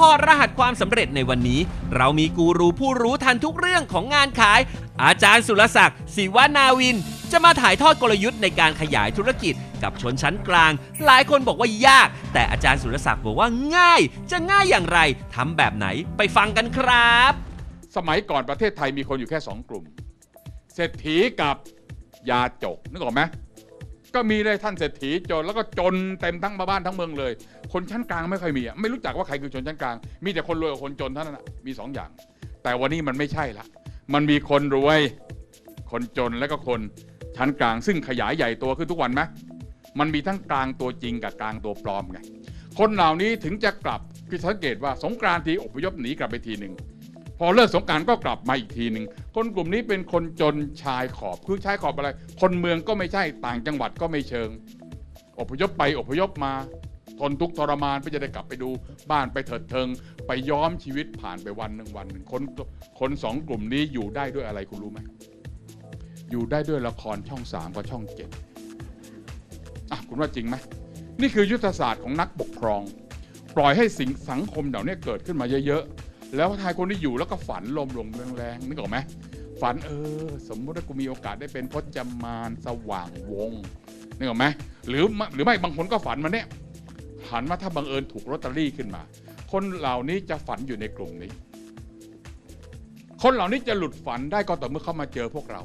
ถอดรหัสความสำเร็จในวันนี้ เรามีกูรูผู้รู้ทันทุกเรื่องของงานขาย อาจารย์สุรศักดิ์ศิวนาวิน จะมาถ่ายทอดกลยุทธ์ในการขยายธุรกิจกับชนชั้นกลาง หลายคนบอกว่ายาก แต่อาจารย์สุรศักดิ์บอกว่าง่าย จะง่ายอย่างไรทำแบบไหนไปฟังกันครับ สมัยก่อนประเทศไทยมีคนอยู่แค่สองกลุ่ม เศรษฐีกับยาจกนึกออกไหม ก็มีเลยท่านเศรษฐีจนแล้วก็จนเต็มทั้งบ้านทั้งเมืองเลย คนชั้นกลางไม่ค่อยมีอะไม่รู้จักว่าใครคือชนชั้นกลาง มีแต่คนรวยกับคนจนเท่านั้นนะมีสองอย่าง แต่วันนี้มันไม่ใช่ละ มันมีคนรวย คนจนและก็คนชั้นกลาง ซึ่งขยายใหญ่ตัวขึ้นทุกวันไหมมันมีทั้งกลางตัวจริงกับกลางตัวปลอมไงคนเหล่านี้ถึงจะกลับคือสังเกตว่าสงกรานต์ทีอพยพหนีกลับไปทีหนึ่ง พอเลิกสงการก็กลับมาอีกทีหนึ่งคนกลุ่มนี้เป็นคนจนชายขอบคือชายขอบอะไร คนเมืองก็ไม่ใช่ต่างจังหวัดก็ไม่เชิง อพยพไปอพยพมาทนทุกข์ทรมานเพื่อจะได้กลับไปดูบ้านไปเถิดเทิง ไปย้อมชีวิตผ่านไปวันหนึ่งวันหนึ่งคนคนสองกลุ่มนี้อยู่ได้ด้วยอะไรคุณรู้ไหมอยู่ได้ด้วยละครช่องสามกับช่องเจ็ดอะคุณว่าจริงไหมนี่คือยุทธศาสตร์ของนักปกครอง ปล่อยให้สิ่งสังคมเหล่านี้เกิดขึ้นมาเยอะๆ แล้วทายคนที่อยู่แล้วก็ฝันลมลงแรงๆนึกออกไหมฝันเออ สมมุติว่ากูมีโอกาสได้เป็นพจมานสว่างวงนึกออกไหมหรือหรือไม่บางคนก็ฝันมาเนี่ยหันมาถ้าบังเอิญถูกลอตเตอรี่ขึ้นมา คนเหล่านี้จะฝันอยู่ในกลุ่มนี้ คนเหล่านี้จะหลุดฝันได้ก็ต่อเมื่อเขามาเจอพวกเรา